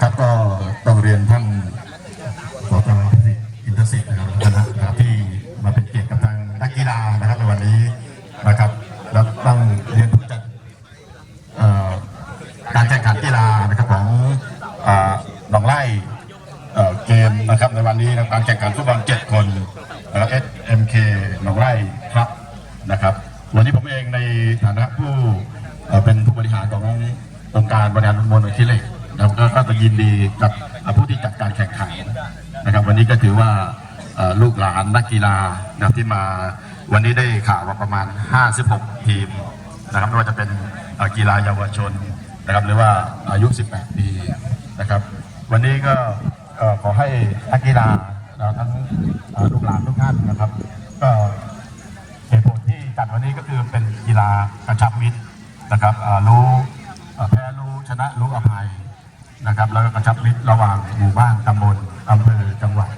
ครับก็ต้องเรียนท่านสตอินทศิษย์นะครับคณนะครับที่มาเป็นเกียรติกับทางนักกีฬานะครับในวันนี้นะครับแล้วต้องเรียนผู้จัดการแข่งขันกีฬานะครับของหนองไล่เกมนะครับในวันนี้การแข่งขันฟุตบอลเจ็ดคนนะครับเอสเอ็มเคหนองไล่ครับนะครับวันนี้ผมเองในฐานะผู้เป็นผู้บริหารขององค์การบริหารมวลขี้เล็ก นะครับก็ก็ยินดีกับผู้ที่จัดการแข่งขันนะครับ วันนี้ก็ถือว่าลูกหลานนักกีฬานะครับที่มาวันนี้ได้ข่าวว่าประมาณ 56 ทีมนะครับไม่ว่าจะเป็นกีฬาเยาวชนนะครับหรือว่าอายุ 18 ปีนะครับ วันนี้ก็ขอให้นักกีฬาทั้งลูกหลานทุกท่านนะครับ ก็เหตุผลที่จัดวันนี้ก็คือเป็นกีฬากระชับมิตรนะครับรู้แพ้รู้ชนะรู้อภัย นะครับแล้วก็กระชับมิตรระหว่างหมู่บ้านตำบลอำเภอจังหวัด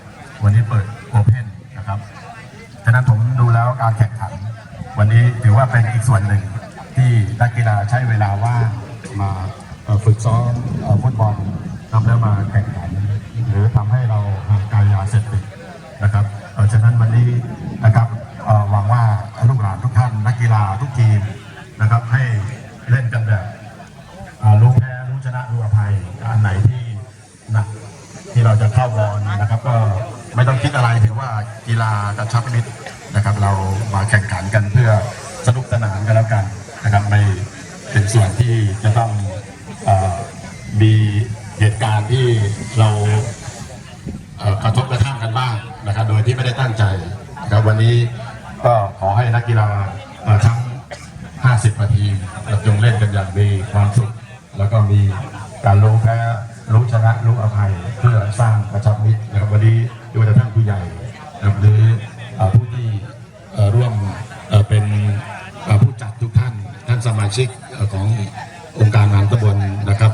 วันนี้เปิดโอเพนนะครับฉะนั้นผมดูแล้วการแข่งขัน วันนี้ถือว่าเป็นอีกส่วนหนึ่งที่นักกีฬาใช้เวลาว่างมาฝึกซ้อมฟุตบอลทำแล้วมาแข่งขัน หรือทำให้เราห่างไกลยาเสพติดนะครับฉะนั้นวันนี้นะครับหวังว่าลูกหลานทุกท่านนักกีฬาทุกทีมนะครับให้เล่นกันแบบเอ่อรู้แพ้รู้ชนะรู้อภัยอันไหนที่หนัก ที่ เราจะเข้าบอลนะครับ ก็ไม่ต้องคิดอะไรถือว่ากีฬากระชับมิตรนะครับ เรามาแข่งขันกันเพื่อสนุกสนานกันแล้วกันนะครับไม่เป็นส่วนที่จะต้องอมีเหตุการณ์ที่เรากระทบกระทั่งกันบ้างนะครับ โดยที่ไม่ได้ตั้งใจนะครับวันนี้ก็ขอให้นักกีฬาทั้ง 50 นาทีเราจงเล่นกันอย่างมีความสุข แล้วก็มีการรู้แพ้ รู้ชนะรู้อภัยเพื่อสร้างประชามิตรนะครับวันนี้โดยท่านผู้ใหญ่หรือผู้ที่ร่วมเป็นผู้จัดทุกท่านท่านสมาชิกขององค์การงานตะบนนะครับ